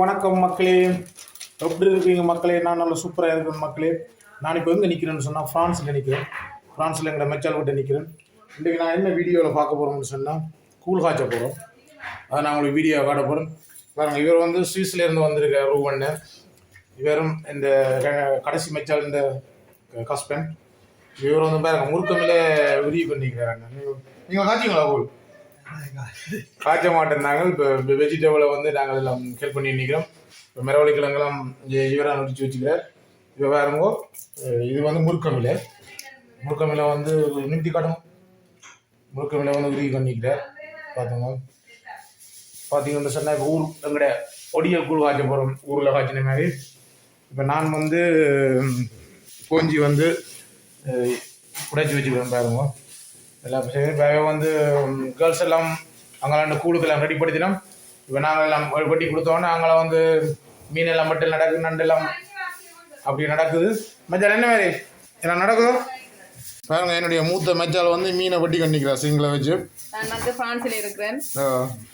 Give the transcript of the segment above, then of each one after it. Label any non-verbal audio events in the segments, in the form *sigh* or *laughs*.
வணக்கம் மக்களே. எப்படி இருக்கீங்க மக்களே? நான் நல்லா சூப்பராக இருக்கேன் மக்களே. நான் இப்போ எங்கே நிற்கிறேன்னு சொன்னால் ஃப்ரான்ஸில் நிற்கிறேன் ஃப்ரான்ஸில் எங்களை மெச்சால் விட்டு நிற்கிறேன் இன்றைக்கி நான் என்ன வீடியோவில் பார்க்க போகிறோம்னு சொன்னால் கூழ் காய்ச்ச போகிறோம் அதை நான் உங்களுக்கு வீடியோ காட்ட போகிறேன் பாருங்கள் இவர் வந்து சுவிஸ்லேருந்து வந்திருக்க ரூவண்ணு. இவரும் இந்த கடைசி மெச்சால் இந்த கஸ்பன். இவர் வந்து பாருங்க முறுக்கமில்ல உதவி பண்ணிக்கிறாங்க நீங்கள் காய்ச்சிங்களா கூழ்? காய்ச்ச மாட்டேன்னாங்க இப்போ வெஜிடபிளை வந்து நாங்கள் எல்லாம் ஹெல்ப் பண்ணி நிற்கிறோம் இப்போ மிரவழி கிழங்கெல்லாம் இவராக நடிச்சு வச்சுக்கிறார். இப்போ வேறுங்கோ இது வந்து முருக்கமில முருக்கமில வந்து நிமித்தி காட்டும் முருக்கமில வந்து உருகி பண்ணிக்கிறார் பார்த்துங்க பார்த்தீங்கன்னு சொன்னால் இப்போ ஊர் எங்கட ஒடிய கூழ் காய்ச்ச போகிறோம் ஊரில் காய்ச்சின மாதிரி. இப்போ நான் வந்து கோஞ்சி வந்து உடைச்சி வச்சுக்கிறேன் பாருங்க. எல்லாம் இப்போ வந்து கேர்ள்ஸ் எல்லாம் அங்கெல்லாம் கூழுக்கெல்லாம் ரெடி படுத்தினோம். இப்போ நாங்கள் எல்லாம் வெட்டி கொடுத்தோன்னே அங்கே வந்து மீன் எல்லாம் மட்டும் நடக்குது நண்டு எல்லாம் அப்படி நடக்குது. மச்சான் என்ன மாதிரி? என்ன நடக்குதோ? பாருங்க என்னுடைய மூத்த மச்சால் வந்து மீனை வெட்டி கண்டிக்கிறா சிங்கில் வச்சு. நான் வந்து பிரான்சில் இருக்கிறேன்.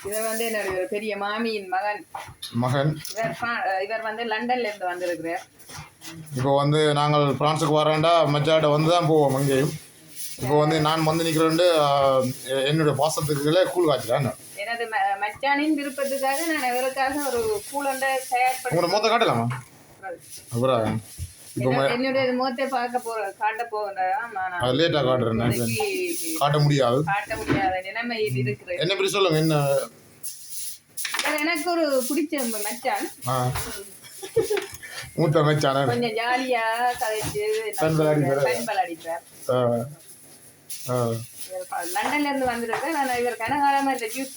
இவர் வந்து என்னுடைய பெரிய மாமியின் மகன். மகன். இவர் வந்து லண்டன்ல இருந்து வந்திருக்கிறார். இப்போ வந்து நாங்கள் பிரான்ஸுக்கு வரோண்டா மச்சாட்ட வந்து தான் போவோம் அங்கேயும். இப்போ வந்து நான் வந்து நிற்கிறேன் என்னுடைய பாசத்துக்குள்ளே கூழ் காய்ச்சிட்டேன் எனது மச்சானின் விருப்பத்துக்காக நான் இவருக்காக ஒரு கூலண்டை தயார் உங்களோட மொத்த காட்டலாமா? அப்புறம் என்னுடைய முகத்தை பார்க்க போற காட்ட போகிறேன் லேட்டாக காட்டுறேன் காட்ட முடியாது. காட்ட முடியாத என்ன பற்றி சொல்லுங்க என்ன? எனக்கு ஒரு பிடிச்ச மச்சான். மூத்த மச்சான? கொஞ்சம் ஜாலியா கதைச்சு பண்பல் அடிப்பார். லண்டன்ல இருந்து வந்திருக்கேன் நான் இவர் கனகாலமா இந்த யூத்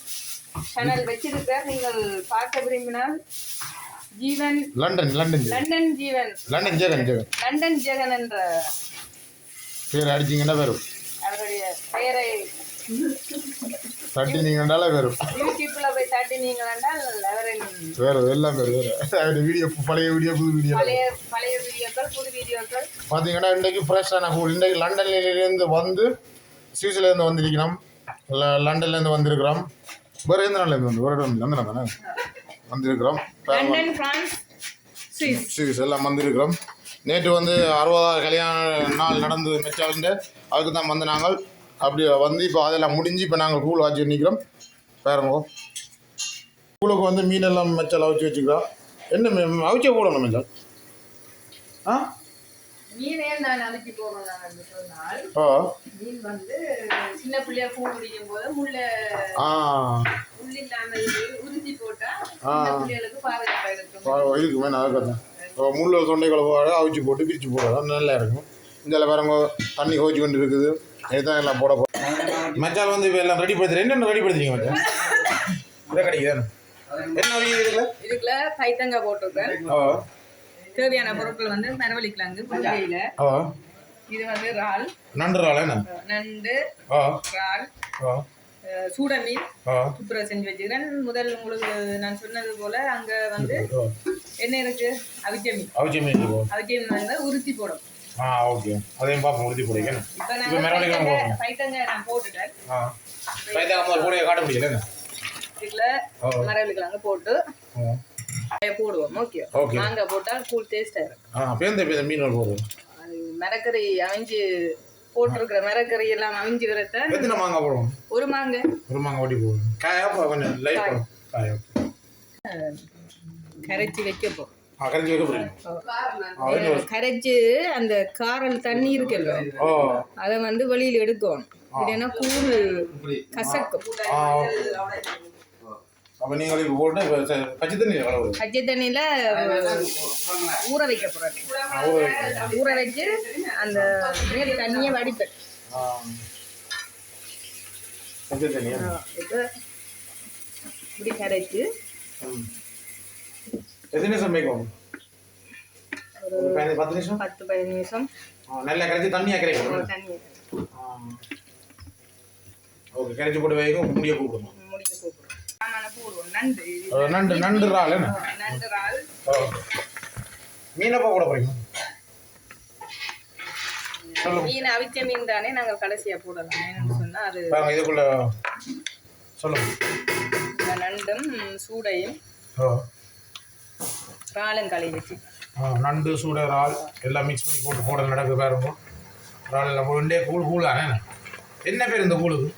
சேனல் வச்சிருக்கார். நீங்கள் பார்க்க விரும்பினால் Jeevan London London. London Jeevan. London Jagan Jagan London Jagan என்ற பேர் அடிச்சிங்கன்னா வரும் அவருடைய பெயரை தட்டினீங்கன்னால வரும் யூடியூப்ல போய் தட்டினீங்கள் என்றால் அவரின் வேறு எல்லாம் பேர் வேறு. அவருடைய வீடியோ பழைய வீடியோ புது வீடியோ. பழைய பழைய வீடியோக்கள் புது வீடியோக்கள். பார்த்தீங்கன்னா இன்றைக்கு ஃப்ரெஷ்ஷான கூழ் இன்றைக்கு லண்டன்லேருந்து வந்து சுவிஸ்லேருந்து வந்திருக்கிறோம். லண்டன்லேருந்து வந்திருக்கிறோம். வேறு எந்த நாள்லேருந்து வந்து? ஒரு இடம் அந்த நாள் தானே? வந்திருக்கிறோம். சுவிஸ். எல்லாம் வந்திருக்கிறோம். நேற்று வந்து அறுபதாவது கல்யாண நாள் நடந்தது மெச்சாலுண்டு அதுக்கு தான் வந்து நாங்கள் அப்படி வந்து இப்போ அதெல்லாம் முடிஞ்சு இப்போ நாங்கள் கூழ் வச்சு நிற்கிறோம் பாருங்க கூழுக்கு வந்து மீனெல்லாம் மெச்சால் அவிச்சு வச்சுக்கிறோம். என்ன மீன் அவிச்சே போடணும் மெச்சால்? ஆ? மீனே நான் அனுப்பி போகணும் என்று சொன்னால் ஓ மீன் வந்து சின்ன பிள்ளையா பூ பிடிக்கும் போது முள்ள முள் இல்லாமல் போட்டா பிள்ளைகளுக்கு இருக்கும். பா- இருக்கு வேணும் அதுக்கு முள்ளு தொண்டை குழம்பு அவிச்சு போட்டு பிரித்து போடுறது நல்லா இருக்கும். இந்த பாருங்க தண்ணி கோச்சு கொண்டு இருக்குது. இதுதான் எல்லாம் போட போகிறோம் மச்சால் வந்து இப்போ எல்லாம் ரெடி படுத்துறேன் என்னென்ன ரெடி படுத்துறீங்க மச்சான்? இதை கிடைக்குது? என்ன இருக்குல்ல இதுக்குள்ள? பைத்தங்காய் போட்டிருக்கேன். ஓ தேவையான பொருட்கள் வந்து மரவள்ளிக்கிழங்கு புதுவையில ஓ இது வந்து இறால். நண்டு இறால் என்ன? நண்டு இறால் ஓ அஹ், சூட மீன் ஓ சூப்பரா செஞ்சு வச்சுக்கிறேன். முதல் உங்களுக்கு நான் சொன்னது போல அங்க வந்து என்ன இருக்கு? அவிச்ச மீன் அவிச்சி மீன். அவிச்ச மீன் வந்து உருத்தி போடும். ஆ ஓகே. அதையும் பார்ப்போம் உறுதி போடுங்க இப்ப மிரவழிக்கலாம் போடுங்க பைத்தங்காய் நான் போட்டுட்டேன். ஆ. பைத்தா முதல் கூட காட்ட முடியல இதுல ஓ. மரவள்ளிக்கிழங்கு போட்டு போடுவோம். ஓகே. மாங்காய் போட்டா கூல் டேஸ்டா இருக்கும். ஆ பேந்த பேந்த மீன் போடுவோம்? மரக்கறி அவிஞ்சு போட்டிருக்கிற மரக்கறி எல்லாம் அவிஞ்சு வரத்த எத்தனை மாங்காய் போடுவோம்? ஒரு மாங்காய் ஒரு மாங்காய் ஓட்டி போடுவோம். காயா கொஞ்சம் லைட் போடும் காயா கரைச்சி வைக்க போறீங்க. கரைச்சு அந்த காரல் தண்ணி இருக்குல்ல? அதை வந்து வெளியில் எடுக்கணும். இல்லைன்னா கூழ் கசக்கும். அப்போ நீங்கள் இப்போ போட்டு பச்சை தண்ணி கலவு பச்சை தண்ணியில ஊற வைக்க போறாங்க ஊற வச்சு அந்த மேல் தண்ணியை வடிப்பேன் பச்சை தண்ணியா? இப்போ இப்படி கரைச்சு ம். எத்தனை நிமிஷம் மேய்க்கும்? ஒரு பத்து நிமிஷம்? பத்து பதினஞ்சு நிமிஷம். நல்லா கரைச்சி தண்ணியாக கிடைக்கும் தண்ணி ஓகே கரைச்சி போட்டு வைக்கும் முடிய கூப்பிடுமா முடிக்க கூப்பிடுவோம் நண்டு நண்டு இறால் என்ன? மீனப்பா கூட போறீங்க மீன் அவிச்ச மீன் தானே நாங்கள் கடைசியா போடலாம். என்னன்னு சொன்னா அது இதுக்குள்ள சொல்லுங்க. நண்டும் சூடையும் இறாலும் களி வச்சு. நண்டு சூட இறால் எல்லாம் மிக்ஸ் பண்ணி போட்டு போட நடக்கு பாருங்க. இறால் எல்லாம் போட்டு கூழ் கூழானே என்ன பேர் இந்த கூழுக்கு?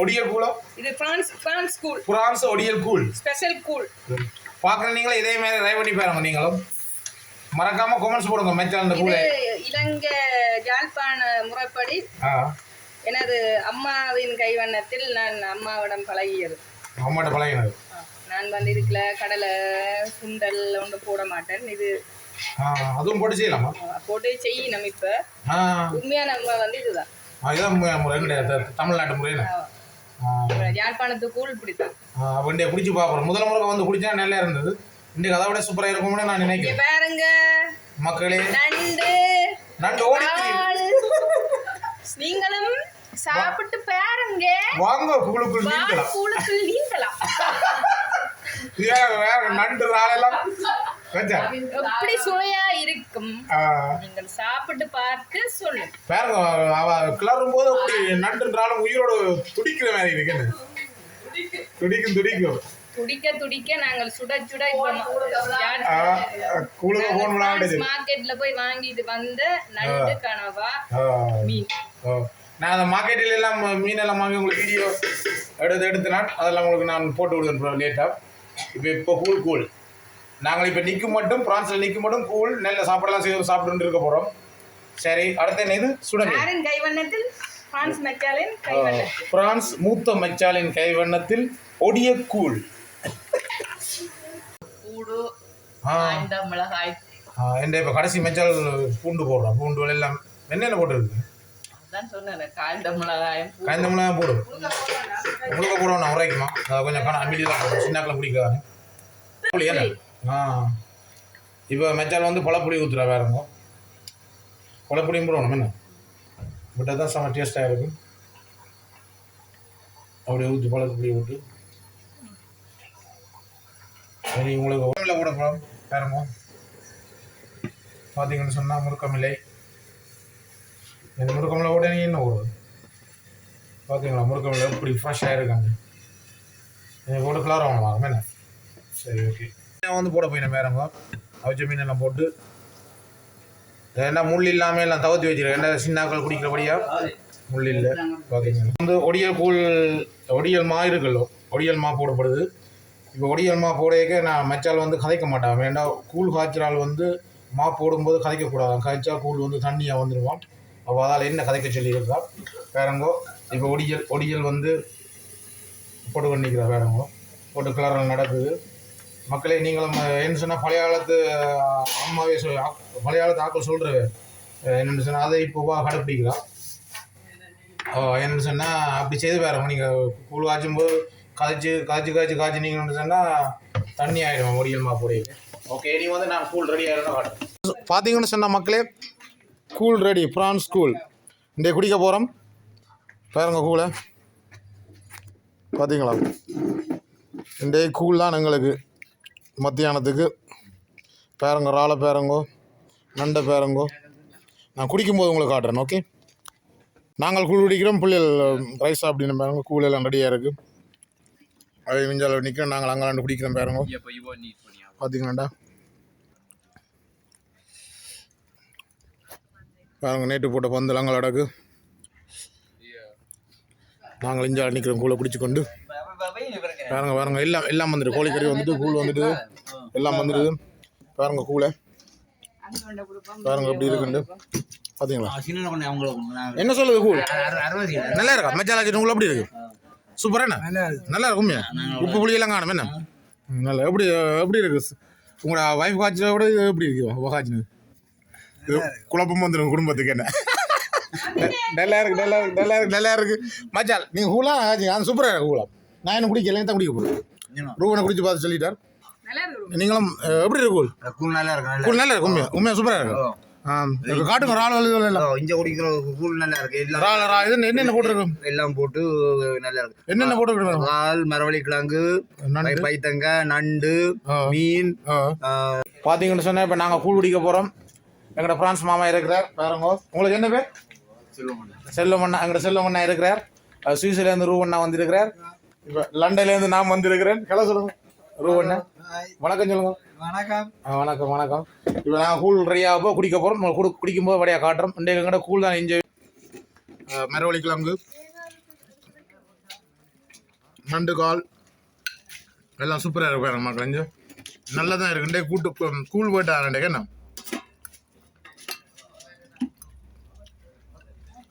ஒடியல் கூழா இது பிரான்ஸ் பிரான்ஸ் கூல் பிரான்ஸ் ஒடியல் கூழ் ஸ்பெஷல் கூல் பார்க்குற நீங்களும் இதே மாதிரி ட்ரை பண்ணி பாருங்க நீங்களும். மறக்காம கொமெண்ட்ஸ் போடுங்க மெச்சால் இந்த இது கூழை இலங்கை யாழ்ப்பாண முறைப்படி. எனது அம்மாவின் கைவண்ணத்தில் நான் அம்மாவிடம் பழகியது. அம்மாட்ட பழகினது. நான் வந்து இதுக்குள்ள கடலை சுண்டல் ஒன்றும் போட மாட்டேன். இது அதுவும் போட்டு செய்யலாமா? போட்டு செய்யணும் இப்போ. உண்மையான அம்மா வந்து இதுதான். மு- முறை கிடையாது தமிழ்நாட்டு முறையில் யாழ்ப்பாணத்து கூழ் பிடித்தான் வண்டியை குடிச்சு பார்க்குறோம் முதல் முறை வந்து குடிச்சா நல்லா இருந்தது. இன்றைக்கு அதை விட சூப்பராக இருக்கும்னு நான் நினைக்கிறேன். பாருங்க. மக்களே. நண்டு. நண்டு ஓடி. நீங்களும் சாப்பிட்டு பாருங்க. வாங்க கூழுக்குள் *laughs* வேற நண்டு எப்படி சுவையா இருக்கும்? நீங்கள் சாப்பிட்டு பார்த்து சொல்லுங்க. பாருங்க அவ கிளறும் போது அப்படி நண்டுன்றாலும் உயிரோட துடிக்கிற மாதிரி இருக்குன்னு துடிக்கும் துடிக்கும். துடிக்க துடிக்க நாங்கள் சுட சுட மார்க்கெட்ல போய் வாங்கிட்டு வந்த நண்டு கனவா மீன். நான் அந்த மார்க்கெட்டில் எல்லாம் மீன் எல்லாம் வாங்கி உங்களுக்கு வீடியோ எடுத்து எடுத்து நான் அதெல்லாம் உங்களுக்கு நான் போட்டு விடுவேன் லேட்டாக இப்போ இப்போ கூழ் கூழ். நாங்கள் இப்போ நிற்கும் மட்டும் பிரான்ஸில் நிற்கும் மட்டும் கூழ் நல்ல சாப்பாடெல்லாம் செய்து சாப்பிட்டு இருக்க போகிறோம் சரி அடுத்த என்ன இது? சுடமீன் யாரின் கைவண்ணத்தில்? பிரான்ஸ் கைவண்ணத்தில். பிரான்ஸ் மூத்த மச்சாலின் கைவண்ணத்தில் ஒடிய கூழ். கூடு காய்ந்த மிளகாய். எந்த இப்போ கடைசி மச்சால் பூண்டு போடுறோம். பூண்டு எல்லாம் என்னென்ன போட்டுருக்கு? காய்ந்த மிளகாயம் காய்ந்தமெல்லாம் போடும் உங்களுக்கு போடுவோம் நான் உரைக்குமா? கொஞ்சம் காண அமைதியாக போடும் சின்னாக்கில் பிடிக்காது ஆ. இப்போ மெச்சால் வந்து பழப்புளி ஊற்றுறா வேறங்க பழப்புளியும் போடணும் என்ன? பட் தான் செம்ம டேஸ்ட்டாக இருக்கும். அப்படியே ஊற்றி பழப்புளி விட்டு சரி உங்களுக்கு உடம்புல கூட பழம் வேறமோ பார்த்தீங்கன்னு சொன்னால் முருக்கமில்லை இந்த முருக்கமில்லை கூட நீங்கள் என்ன போடுறது? பார்த்தீங்களா முருக்கமில்லை இப்படி ஃப்ரெஷ்ஷாக இருக்காங்க. எனக்கு கூட கிளாரம் வாங்க என்ன? சரி ஓகே நான் வந்து போட போயினேன் வேறங்க அவிச்ச மீனெல்லாம் போட்டு. ஏன்னா முள் இல்லாமல் எல்லாம் தவிர்த்து வச்சிருக்கேன். என்ன சின்னாக்கள் குடிக்கிறபடியா முள் இல்லை. பார்த்தீங்கன்னா வந்து ஒடியல் கூழ் ஒடியல் மா இருக்குல்லோ. ஒடியல் மா போடப்படுது. இப்போ ஒடியல் மா போடையக்க நான் மச்சால் வந்து கதைக்க மாட்டான். வேண்டாம் கூழ் காய்ச்சலால் வந்து மா போடும்போது கதைக்கக்கூடாது காய்ச்சா கூழ் வந்து தண்ணியாக வந்துடுவான் அப்போ அதால் என்ன கதைக்க சொல்லியிருக்கா? வேறங்கோ இப்போ ஒடியல் ஒடியல் வந்து போட்டு பண்ணிக்கிறா வேறங்கோ. போட்டு கிளறல் நடக்குது. மக்களே நீங்களும் என்ன சொன்னால் பழைய காலத்து அம்மாவே சொல் பழைய காலத்து ஆக்கள் சொல்கிறது என்னென்னு சொன்னால் அதை இப்போ வா கடைப்பிடிக்கிறா. என்ன சொன்னால் அப்படி செய்து பாருங்க. நீங்கள் கூழ் காய்ச்சும் போது காய்ச்சி காய்ச்சி காய்ச்சி காய்ச்சி நீங்கள் சொன்னால் தண்ணி ஆகிடும் ஒடியல் மா பொடி ஓகே நீ வந்து நான் கூழ் ரெடி ஆகிடும் காட்டுறேன். பார்த்தீங்கன்னு சொன்ன மக்களே கூழ் ரெடி ப்ரான்ஸ் கூழ் இன்றைய குடிக்க போகிறோம் பாருங்க கூழை. பார்த்தீங்களா இன்றைய கூழ் தான் எங்களுக்கு. மத்தியானத்துக்கு பேரங்க ராளை பேரங்கோ நண்டை பேரங்கோ நான் குடிக்கும்போது உங்களுக்கு காட்டுறேன் ஓகே நாங்கள் கூழ் குடிக்கிறோம் பிள்ளைகள் ரைஸ் அப்படின்னு பாருங்க கூழ் எல்லாம் ரெடியாக இருக்குது அதை மிஞ்சால நிற்கிறோம் நாங்கள் அங்கே குடிக்கிறோம் பாருங்க. பார்த்தீங்களாண்டா பாருங்க நேற்று போட்ட பந்து அங்கே அடக்கு நாங்கள் இஞ்சால நிற்கிறோம் கூழை குடிச்சு கொண்டு பாருங்க பாருங்க. எல்லாம் எல்லாம் வந்துட்டு கோழிக்கறி வந்துட்டு கூழ் வந்துட்டு எல்லாம் வந்துடுது பாருங்க கூழை. பாருங்க எப்படி இருக்குண்டு பார்த்தீங்களா என்ன சொல்லுது கூழ்? நல்லா இருக்கா? மச்சாலா உள்ள எப்படி இருக்கு? சூப்பரா என்ன? நல்லா இருக்கும் உண்மையா? உப்பு புளியெல்லாம் காணும் என்ன? நல்லா எப்படி எப்படி இருக்கு? உங்களோட வைஃப் காய்ச்சல விட இது எப்படி இருக்கு? காய்ச்சினது. குழப்பம் வந்துடும் குடும்பத்துக்கு என்ன? *laughs* நல்லா இருக்கு நல்லா இருக்கு நல்லா இருக்கு நல்லா இருக்கு. மச்சால் நீங்கள் கூலா காய்ச்சிங்க அது சூப்பராக இருக்கு கூலா நான் என்ன குடிக்கல தான் குடிக்க போகிறேன் ரூபனை குடிச்சு பார்த்து சொல்லிட்டார். நல்லா இருக்கும் நீங்களும் எப்படி இருக்கு கூழ்? கூழ் நல்லா இருக்கு நல்லா கூழ் நல்லா இருக்கு உண்மையா? உண்மையா? சூப்பராக இருக்கு. ஆ. எனக்கு காட்டுங்க ராள் வலி எல்லாம். இங்க குடிக்கிற கூழ் நல்லா இருக்கு. எல்லாம் ராள் ரா இது என்னென்ன போட்டிருக்கு? எல்லாம் போட்டு நல்லா இருக்கு. என்னென்ன போட்டிருக்கு பால் மரவள்ளி கிழங்கு நண்டு. பைத்தங்காய் நண்டு. மீன் பார்த்தீங்கன்னு சொன்னால் இப்போ நாங்கள் கூழ் குடிக்க போகிறோம் எங்களோட பிரான்ஸ் மாமா இருக்கிறார் பாருங்க. உங்களுக்கு என்ன பேர்? செல்வமண்ணா. எங்களோட செல்வமண்ணா இருக்கிறார். சுவிஸ்லேருந்து ரூவண்ணா வந்திருக்கிறார். இப்போ லண்டன்லேருந்து நான் வந்திருக்கிறேன். கலை சொல்லுங்க. ரூவண்ணா வணக்கம் சொல்லுங்க. வணக்கம். வணக்கம் வணக்கம். இப்போ நாங்கள் கூழ் ரெடியாக குடிக்க போகிறோம் குடி குடிக்கும்போது வழியாக காட்டுறோம். இன்றைக்கு எங்கள்கிட்ட கூழ் தான். என்ஜாய் மரவள்ளி கிழங்கு. நண்டு கால். எல்லாம் சூப்பராக இருக்கு பாருங்க மக்கள் இங்கே. நல்லா தான் இருக்கு. இன்றைக்கு கூட்டு கு- கூழ் போயிட்டு ஆரண்டே என்ன?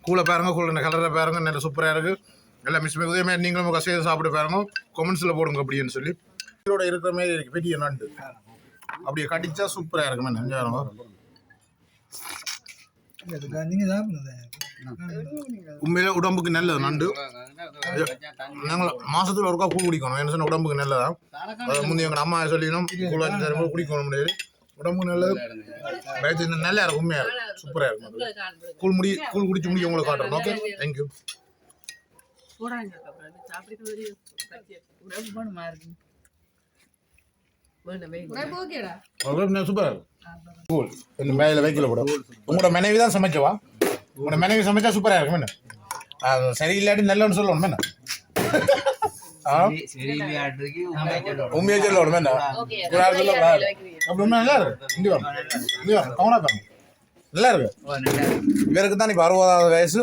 கூழை பாருங்க கூழ் கலரை பாருங்க. நல்ல சூப்பராக இருக்கு. எல்லாம் மிஸ் பண்ணி மாதிரி நீங்களும் உங்கள் கசையை சாப்பிட்டு பாருங்க. கொமெண்ட்ஸில் போடுங்க அப்படின்னு சொல்லி. இதோட இருக்கிற மாதிரி இருக்குது பெரிய நண்டு அப்படியே கடிச்சா சூப்பராக இருக்குமே. நெஞ்சாரம் உண்மையில உடம்புக்கு நல்லது நண்டு. நாங்கள் மாசத்துல ஒருக்கா கூழ் குடிக்கணும். என்ன சொன்ன உடம்புக்கு நல்லதான் அது முந்தைய எங்கள் அம்மா சொல்லினோம் கூழ் தரும்போது குடிக்கணும் முடியாது. உடம்புக்கு நல்லது. இந்த நல்லா இருக்கும் உண்மையா இருக்கும். சூப்பரா இருக்கும். கூழ் முடி கூழ் குடிச்சு முடியும் உங்களுக்கு காட்டுறோம் ஓகே தேங்க்யூ சூப்பரா கூழ் இந்த மேல வைக்கல கூட. உங்களோட மனைவி தான் சமைச்சவா? உங்களோட மனைவி சமைச்சா சூப்பரா இருக்கும் என்ன? அது சரியில்லாட்டி நல்லன்னு சொல்லணும் என்ன? ஆ? உண்மையை சொல்லணும் என்ன? ஒரு ஆள் சொல்ல கூடாது. அப்படி உண்மை நல்லா இருக்கு. இங்க வரும் இங்க வரும் கவனா பாருங்க நல்லா இருக்கு. இவருக்கு தான் இப்போ அறுபதாவது வயசு.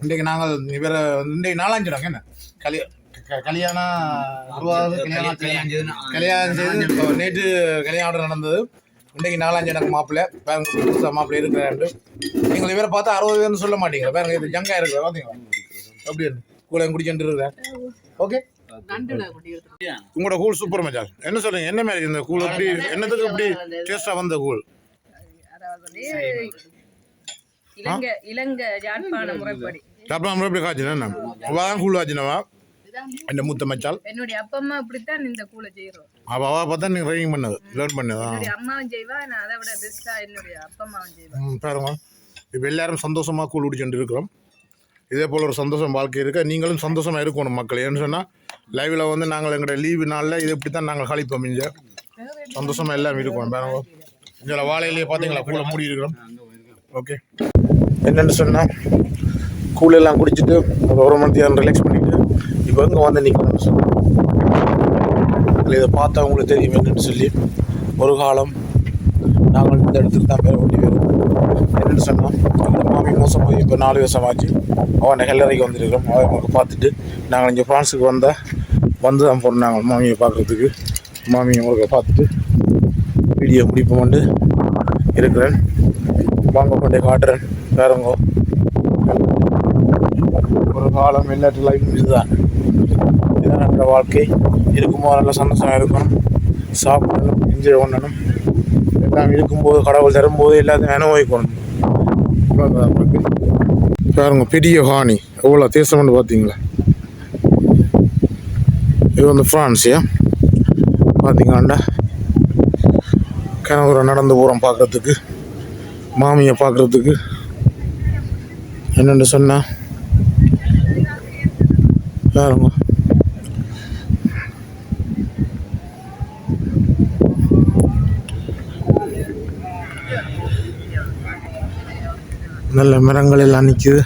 இன்றைக்கு நாங்கள் இவரை இன்றைக்கு நாலாஞ்சிடம் என்ன? கல்யா கல்யாணம் அறுபதாவது கல்யாணம் கல்யாணம் செய்து இப்போ நேற்று கல்யாணம் நடந்தது. இன்றைக்கு நாலாஞ்சு எனக்கு மாப்பிள்ளை. பாருங்க புதுசாக மாப்பிள்ளை இருக்கிறாண்டு நீங்கள் இவரை பார்த்தா அறுபது பேர்னு சொல்ல மாட்டீங்க பாருங்க இது ஜங்கா இருக்கிற பார்த்தீங்களா இருக்கு? கூட குடிச்சுட்டு இருக்கிறேன் ஓகே உங்களோட கூழ் சூப்பர் மச்சான். என்ன சொல்றீங்க? என்ன மாதிரி இந்த கூழ்? எப்படி என்னத்துக்கு எப்படி டேஸ்டா வந்த கூழ்? இலங்க இலங்க யாழ்ப்பாண முறைப்படி. அப்புறம் எப்படி காய்ச்சினா அவள் கூழ் ஆச்சுனவா என் மூத்த மச்சால். என்னுடைய அப்பா அம்மா அப்படித்தான் இந்த கூலை செய்யறோம் அவள் அவள் பார்த்தா நீங்கள் ட்ரைனிங் பண்ணது லேர்ன் பண்ணதா. என்னுடைய அம்மாவும் செய்வா நான் அதை விட பெஸ்டா என்னுடைய அப்பா அம்மாவும் செய்வா. ம், பாருங்க. இப்போ எல்லாரும் சந்தோஷமாக கூழ் குடிச்சுட்டு இருக்கிறோம் இதே போல் ஒரு சந்தோஷம் வாழ்க்கை இருக்க. நீங்களும் சந்தோஷமாக இருக்கணும் மக்கள். ஏன்னு சொன்னால் லைவில் வந்து நாங்கள் எங்களோட லீவு நாளில் இது இப்படி தான் நாங்கள் கழிப்போம் இங்கே. சந்தோஷமாக எல்லாம் இருக்கணும் பாருங்க. இதில் வாழையிலேயே பார்த்தீங்களா கூழ மூடி இருக்கிறோம். ஓகே என்னென்னு சொன்னால் கூழ் எல்லாம் குடிச்சிட்டு ஒரு ஒரு மணி நேரம் ரிலாக்ஸ் பண்ணிட்டு இப்போ இங்கே வந்து நிற்கணும்னு சொன்னோம் இதை பார்த்தா உங்களுக்கு தெரியும் என்னன்னு சொல்லி. ஒரு காலம் நாங்கள் இந்த இடத்துக்கு தான் பேர் ஓட்டி வரோம். என்னென்னு சொன்னோம் எங்களோட மாமி மோசம் போய் இப்போ நாலு வருஷம் ஆச்சு. அவன் கல்லறைக்கு வந்திருக்கிறோம் அவங்களுக்கு பார்த்துட்டு நாங்கள் இங்கே ஃப்ரான்ஸுக்கு வந்தால் வந்து தான் போகிறோம் நாங்கள் மாமியை பார்க்குறதுக்கு. மாமி உங்களுக்கு பார்த்துட்டு வீடியோ முடிப்போம்ண்டு இருக்கிறேன். வாங்க கொண்டே காட்டுறேன். வேறங்கோ ஒரு காலம் எல்லாத்து லைஃப் இதுதான். இதுதான் நம்மளோட வாழ்க்கை. இருக்கும்போது நல்ல சந்தோஷம் இருக்கணும். சாப்பிடணும் என்ஜாய் பண்ணணும். எல்லாம் இருக்கும்போது கடவுள் தரும்போது எல்லாத்தையும் அனுபவிக்கணும். பாருங்க பெரிய ஹானி எவ்வளோ தேசம்னு பார்த்தீங்களா? இது வந்து ஃப்ரான்ஸியா பார்த்தீங்களாண்டா? கனவுரை நடந்து போகிறோம் பார்க்குறதுக்கு. மாமியை பார்க்குறதுக்கு. என்னென்னு சொன்னால் பாருங்க நல்ல மரங்கள் எல்லாம் நிற்குது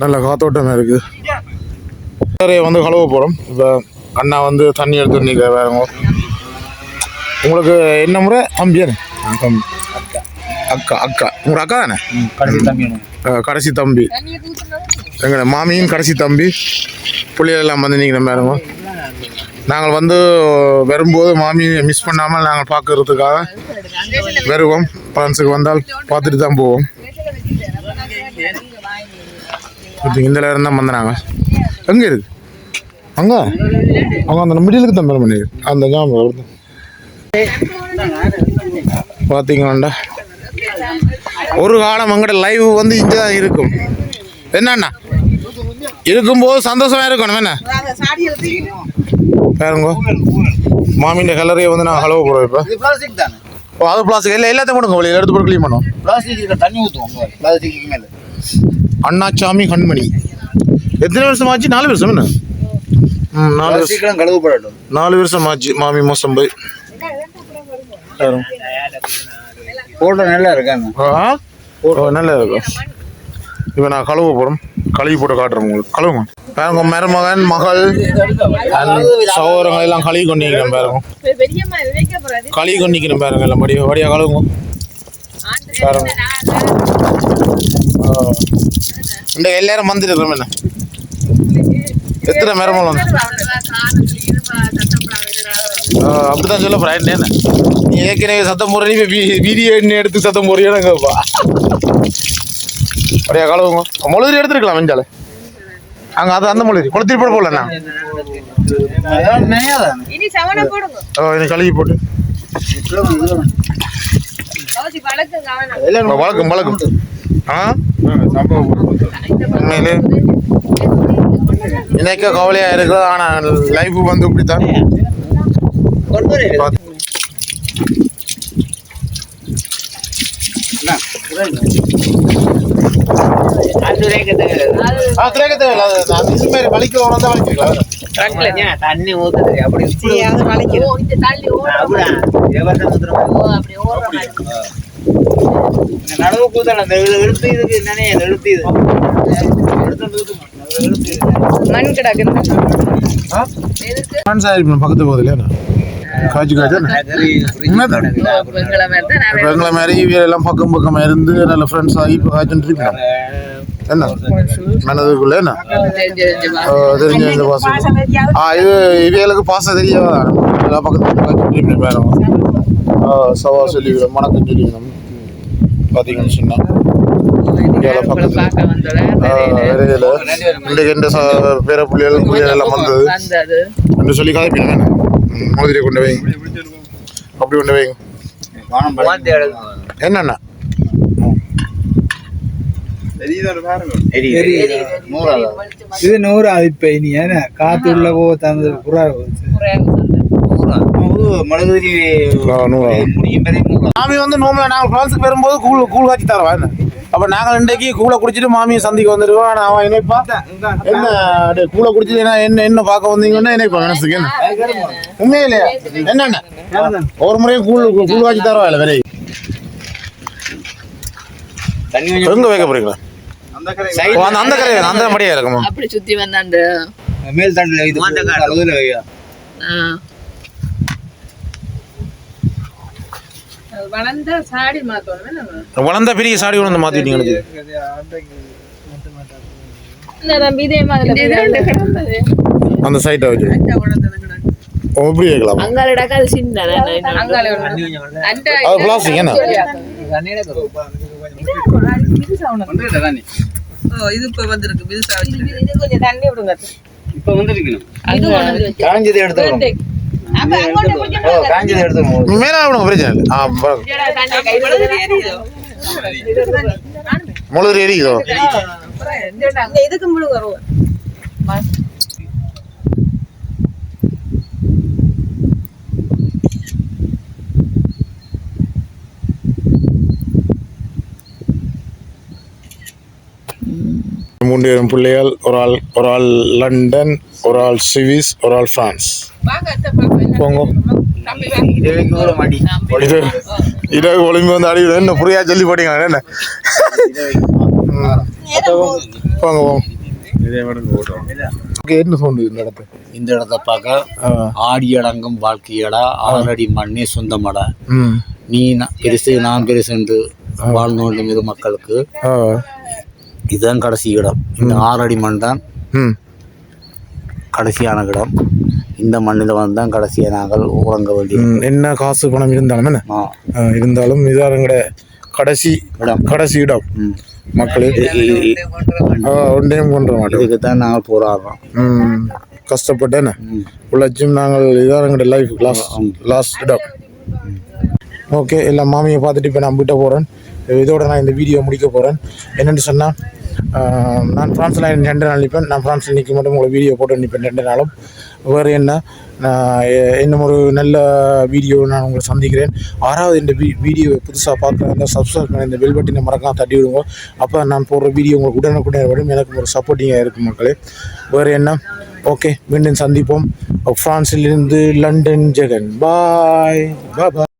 நல்ல காத்தோட்டமாக இருக்குது நிறைய வந்து கழுவ போகிறோம் இப்போ அண்ணா வந்து தண்ணி எடுத்து நிற்க வேறங்க உங்களுக்கு என்ன முறை? தம்பியானே தம்பி அக்கா. அக்கா. உங்களோட அக்கா தானே? கடைசி தம்பி. கடைசி தம்பி. எங்களோட மாமியும் கடைசி தம்பி பிள்ளைகளெல்லாம் வந்து நீங்கள் பாருங்க நாங்கள் வந்து வரும்போது மாமியை மிஸ் பண்ணாமல் நாங்கள் பார்க்கறதுக்காக வருவோம். ஃப்ரான்ஸுக்கு வந்தால் பார்த்துட்டு தான் போவோம். இந்த நேரம் தான் வந்தாங்க எங்கே இருக்கு? அங்கே? அவங்க அந்த மிடிலுக்கு தான் பண்ணி அந்த ஞாபகம் பார்த்தீங்களாண்டா ஒரு காலம் எங்கட லைவ் வந்து இங்கே தான் இருக்கும். என்னண்ணா? இருக்கும்போது சந்தோஷமா இருக்கணும் என்ன? பாருங்க. மாமியின் கலரையை வந்து நான் கழுவ போகிறோம் இப்போ. இது பிளாஸ்டிக் தானே? ஓ அது பிளாஸ்டிக் இல்லை எல்லாத்தையும் போடுங்க வெளியே எடுத்து போட்டு க்ளீன் பண்ணுவோம். பிளாஸ்டிக் தண்ணி ஊற்றுவோம் பிளாஸ்டிக்கு மேலே. அண்ணாச்சாமி கண்மணி. எத்தனை வருஷம் ஆச்சு நாலு வருஷம் என்ன? ம் நாலு வருஷம். கழுவப்படட்டும் நாலு வருஷம் ஆச்சு மாமி மோசம் போய். ஃபோட்டோ நல்லா இருக்காங்க ஆ? ஓ நல்லா இருக்கும். இப்போ நான் கழுவ போகிறோம் கழுவி போட்டு காட்டுறோம் உங்களுக்கு. கழுவுங்க. பாருங்க மருமகன் மகள் and சகோதரங்கள் எல்லாம் கழுவி கொண்டு நிற்கிறேன் பாருங்க. கழுவி கொண்டு பாருங்க எல்லாம் வடியா வடியா கழுவுங்க. பாருங்க. இந்த எல்லாரும் வந்துட்டு என்ன? எத்தனை மருமகள் வந்து? அப்படிதான் சொல்ல போறேன். என்ன நீ ஏற்கனவே சத்தம் போடுற நீ வீ- வீடியோ என்ன எடுத்து சத்தம் போறியானுங்கப்பா அப்படியே கழுவுங்க மொழுதிரி எடுத்துருக்கலாம் வெஞ்சால. அங்க அது அந்த மொழுதிரி கொளுத்தி போட போடலண்ணா இனி சவனை போடுங்க. ஓ இது கழுவி போட்டு. வழக்கம் வழக்கம் ஆ? உண்மையிலே. இன்னைக்கு கவலையா இருக்கு ஆனா லைஃப் வந்து இப்படித்தான் ஆ, திரைக்க தேவையில்ல. அது நான் இது மாதிரி வலிக்க உணர்ந்தா வலிக்கலாம். தண்ணி ஊத்துது. அப்படி நடவு கூத்தான எழுத்து இதுக்கு என்னன்னே எழுத்து இது. மண் கிடக்கு? ஃப்ரெண்ட்ஸ் ஆயிருப்பேன் பக்கத்து என்ன? காய்ச்சி காய்ச்சி? எங்களை மாதிரி எல்லாம் பக்கம் பக்கமா இருந்து நல்ல ஃப்ரெண்ட்ஸ் ஆகி இப்போ காய்ச்சிட்டு இருக்கோம் என்ன? மனதுக்குள்ள என்ன? தெரிஞ்ச இந்த பாசம். ஆ இது இவைகளுக்கு பாசம் தெரியாதா? எல்லாம் பக்கத்துல ஆ, சவா சொல்லி மணக்கம் சொல்லி பார்த்தீங்கன்னு சொன்னா. இந்தியாவில் பக்கத்துல. பார்க்க வந்தோட வரையில இன்றைக்கு இந்த ச- பேர புள்ளிகள் புள்ளிகள் எல்லாம் வந்தது. என்று சொல்லி காய்ப்பினா மோதிரை கொண்டு வைங்க. அப்படி கொண்டு வைங்க. என்னண்ணா இது நூறு அது இப்ப இனி. ஏன்னா காத்து உள்ள போ தந்து புறா மாமி வந்து நோம்பல நாங்கள் பிரான்ஸுக்கு வரும்போது கூழ் கூழ் காய்ச்சி தரவா என்ன? அப்ப நாங்கள் இன்றைக்கு கூழை குடிச்சிட்டு மாமியை சந்திக்க வந்திருக்கோம். ஆனா அவன் என்னை பார்த்தேன் என்ன கூழை குடிச்சிட்டு என்ன என்ன என்ன பார்க்க வந்தீங்கன்னா என்ன இப்ப மனசுக்கு என்ன? உண்மையே இல்லையா என்னென்ன ஒரு முறையும் கூழ் கூழ் காய்ச்சி தரவா இல்லை விலை? தண்ணி வைக்க போறீங்களா? அந்த அந்த கரை அந்த மடியா இருக்குமா? அப்படி சுத்தி வந்த அந்த மேல் தண்டில் இது அதுல வையா வளர்ந்த சாடி மாத்தணும் நம்ம. வளர்ந்த பெரிய சாடி கொண்டு வந்து மாத்திட்டீங்க அந்த சைட்டை வச்சு. அங்காளடாக்க அது சின்ன அந்த அது பிளாஸ்டிக் என்ன? இது இப்ப வந்திருக்கு இது கொஞ்சம் தண்ணி விடுங்க. இப்ப வந்துருக்கணும். இது கொண்டு வந்து வச்சு. காஞ்சது ஓ காஞ்சது எடுத்துக்கணும் மேலே விடுங்க பிரச்சனை எரியுதோ முழுது எரிக்குதோ இதுக்கு முழுங்க மூன்று பேரும் பிள்ளைகள் ஒரு ஆள் ஒரு ஆள் லண்டன் ஒரு ஆள் சுவிஸ் ஒரு ஆள் பிரான்ஸ். போங்க. இது இது ஒளிம்பு வந்து அடி என்ன புரியா சொல்லி போட்டீங்க என்ன. போங்க என்ன தோணுது இந்த இடத்த இந்த இடத்த பார்க்க ஆடி அடங்கும் வாழ்க்கையடா ஆறடி மண்ணே சொந்தமடா ம். நீ பெருசு நான் பெருசு என்று வாழ்ந்து கொண்டும் இது மக்களுக்கு. ஆ. இதுதான் கடைசி இடம். இந்த ஆறடி மண் தான் ம். கடைசியான இடம். இந்த மண்ணில் வந்து தான் கடைசியாக நாங்கள் உறங்க வேண்டியது. ம், என்ன காசு பணம் இருந்தாலும் என்ன? இருந்தாலும் இதான் எங்கட கடைசி இடம். கடைசி இடம். மக்களே. ஒன்றையும் கொண்டு மாட்டோம் இதுக்கு தான் நாங்கள் போராடுறோம். ம் கஷ்டப்பட்டு என்ன? ம். உழைச்சும் நாங்கள் இதான் எங்கட லைஃப் லாஸ்ட் லாஸ்ட் இடம். ஓகே இல்லை மாமியை பார்த்துட்டு இப்போ நான் வீட்டை போகிறேன் இதோட நான் இந்த வீடியோ முடிக்க போகிறேன் என்னென்னு சொன்னால் நான் ஃப்ரான்ஸில் ரெண்டு நாள் நிற்பேன் நான் ஃப்ரான்ஸில் நிற்க மட்டும் உங்களை வீடியோ போட்டு நிற்பேன் ரெண்டு நாளும். வேறு என்ன? நான் இன்னும் ஒரு நல்ல வீடியோ நான் உங்களை சந்திக்கிறேன். ஆறாவது இந்த வீ வீடியோவை புதுசாக பார்க்குறாங்க சப்ஸ்கிரைப் பண்ண இந்த பெல் பட்டினை மறக்காம தட்டி விடுங்க. அப்போ நான் போடுற வீடியோ உங்களுக்கு உடனுக்குடன் வரும் எனக்கு ஒரு சப்போர்ட்டிங்காக இருக்கும் மக்களே. வேறு என்ன? ஓகே மீண்டும் சந்திப்போம். ஃப்ரான்ஸிலிருந்து லண்டன் ஜெகன். பாய் பாய்